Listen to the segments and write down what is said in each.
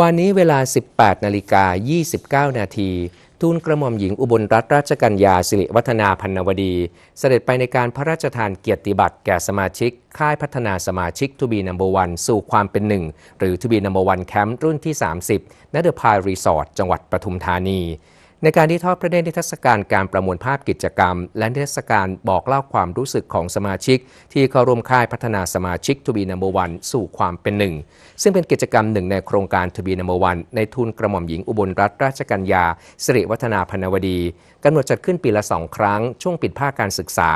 วันนี้เวลา 18 นาฬิกา 29 นาที ทูลกระหม่อมหญิงอุบลรัตนราชกัญญาสิริวัฒนาพันนวดี เสด็จไปในการพระราชทานเกียรติบัตรแก่สมาชิก ค่ายพัฒนาสมาชิกทูบีนัมเบอร์วันสู่ความเป็นหนึ่ง หรือทูบีนัมเบอร์วันแคมป์รุ่นที่ 30ณเดอะพายรีสอร์ทจังหวัดปทุมธานี ในการที่ทอดพระเนตรนิทรรศการการประมวลภาพกิจกรรม และนิทรรศการบอกเล่าความรู้สึกของสมาชิก ที่เข้าร่วมค่ายพัฒนาสมาชิกทูบีนัมเบอร์วันสู่ความเป็นหนึ่ง ซึ่งเป็นกิจกรรมหนึ่งในโครงการทูบีนัมเบอร์วันในทุนกระหม่อมหญิงอุบลรัตนราชกัญญาสิริวัฒนาพนนวดีกำหนดจัดขึ้นปีละสองครั้ง ช่วงปิดภาคการศึกษา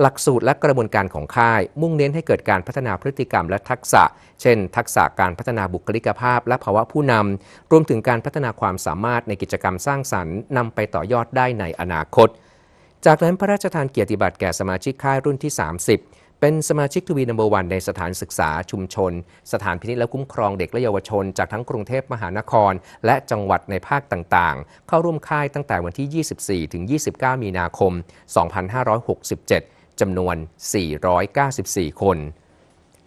หลักสูตรและกระบวนการของค่าย มุ่งเน้นให้เกิดการพัฒนาพฤติกรรมและทักษะ เช่น ทักษะการพัฒนาบุคลิกภาพ และภาวะผู้นำรวมถึงการพัฒนาความสามารถในกิจกรรมสร้างสรรค์นำไปต่อยอดได้ในอนาคต จากนั้นพระราชทานเกียรติบัตรแก่สมาชิกค่ายรุ่นที่ 30เป็นสมาชิกทวีนัมเบอร์วันในสถานศึกษาชุมชน สถานพินิจและคุ้มครองเด็กและเยาวชน จากทั้งกรุงเทพมหานคร และจังหวัดในภาคต่างๆ เข้าร่วมค่ายตั้งแต่วันที่ 24 ถึง 29 มีนาคม 2567 จำนวน 494 คน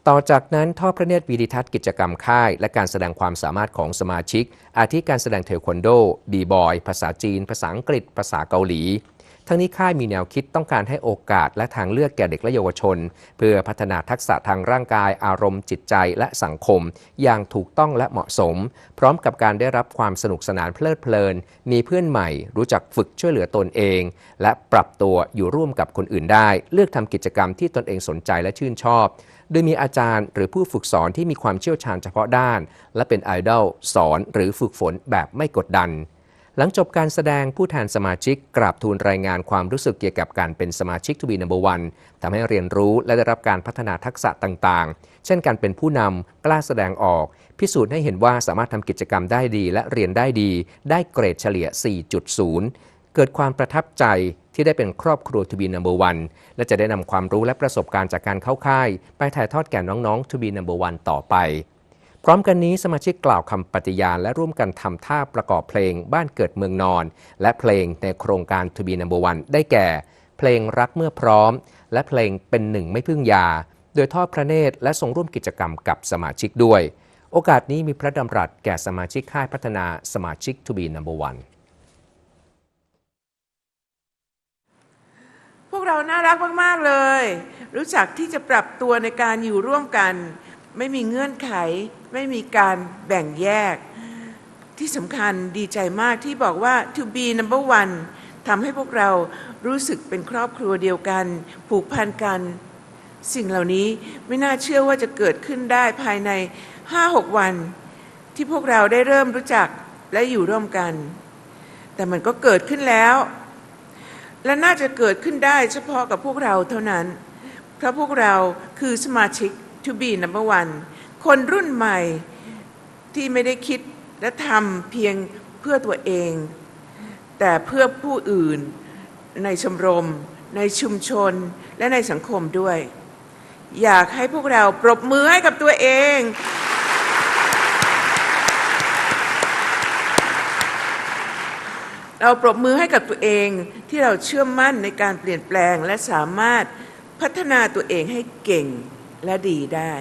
ต่อจากนั้นทอดพระเนตรวีดิทัศน์กิจกรรมค่าย และการแสดงความสามารถของสมาชิก อาทิการแสดงเทควันโด บีบอย ภาษาจีน ภาษาอังกฤษ ภาษาเกาหลี ทั้งนี้ค่ายมีแนวคิดต้องการให้โอกาสและทางเลือกแก่เด็กและเยาวชน เพื่อพัฒนาทักษะทางร่างกาย อารมณ์จิตใจและสังคม อย่างถูกต้องและเหมาะสม พร้อมกับการได้รับความสนุกสนานเพลิดเพลิน มีเพื่อนใหม่ รู้จักฝึกช่วยเหลือตนเอง และปรับตัวอยู่ร่วมกับคนอื่นได้ เลือกทำกิจกรรมที่ตนเองสนใจและชื่นชอบ โดยมีอาจารย์หรือผู้ฝึกสอนที่มีความเชี่ยวชาญเฉพาะด้าน และเป็นไอดอลสอนหรือฝึกฝนแบบไม่กดดัน หลังจบการแสดงผู้แทนสมาชิกกราบทูลรายงานความรู้สึกเกี่ยวกับการเป็นสมาชิกทวีนัมเบอร์วันทำให้เรียนรู้และได้รับการพัฒนาทักษะต่างๆ เช่นการเป็นผู้นำกล้าแสดงออก พิสูจน์ให้เห็นว่าสามารถทำกิจกรรมได้ดี และเรียนได้ดี ได้เกรดเฉลี่ย 4.0 เกิดความประทับใจที่ได้เป็นครอบครัวทูบีนัมเบอร์วันและจะได้นำความรู้และประสบการณ์จากการเข้าค่าย ไปถ่ายทอดแก่น้องๆทูบีนัมเบอร์วันต่อไป พร้อมกันนี้สมาชิกกล่าวคำปฏิญาณและร่วมกันทำท่าประกอบเพลงบ้านเกิดเมืองนอน และเพลงในโครงการทูบีนัมเบอร์วันได้แก่ เพลงรักเมื่อพร้อม และเพลงเป็นหนึ่งไม่พึ่งยา โดยทอดพระเนตรและทรงร่วมกิจกรรมกับสมาชิกด้วย โอกาสนี้มีพระดำรัสแก่สมาชิกค่ายพัฒนาสมาชิกทูบีนัมเบอร์วันพวกเราน่ารักมาก ๆ เลย รู้จักที่จะปรับตัวในการอยู่ร่วมกัน ไม่มีเงื่อนไข ไม่มีการแบ่งแยก ที่สำคัญดีใจมากที่บอกว่า to be number one ทำให้พวกเรารู้สึกเป็นครอบครัวเดียวกัน ผูกพันกัน สิ่งเหล่านี้ไม่น่าเชื่อว่าจะเกิดขึ้นได้ภายใน 5-6 วัน ที่พวกเราได้เริ่มรู้จักและอยู่ร่วมกัน แต่มันก็เกิดขึ้นแล้ว และน่าจะเกิดขึ้นได้เฉพาะกับพวกเราเท่านั้น เพราะพวกเราคือสมาชิก to be number one คนรุ่นใหม่ที่ไม่ได้คิดและทำเพียงเพื่อตัวเอง แต่เพื่อผู้อื่นในชมรม ในชุมชนและในสังคมด้วย อยากให้พวกเราปรบมือให้กับตัวเอง เราปรบมือให้กับตัวเองที่เราเชื่อมั่นในการเปลี่ยนแปลงและสามารถพัฒนาตัวเองให้เก่ง และดีได้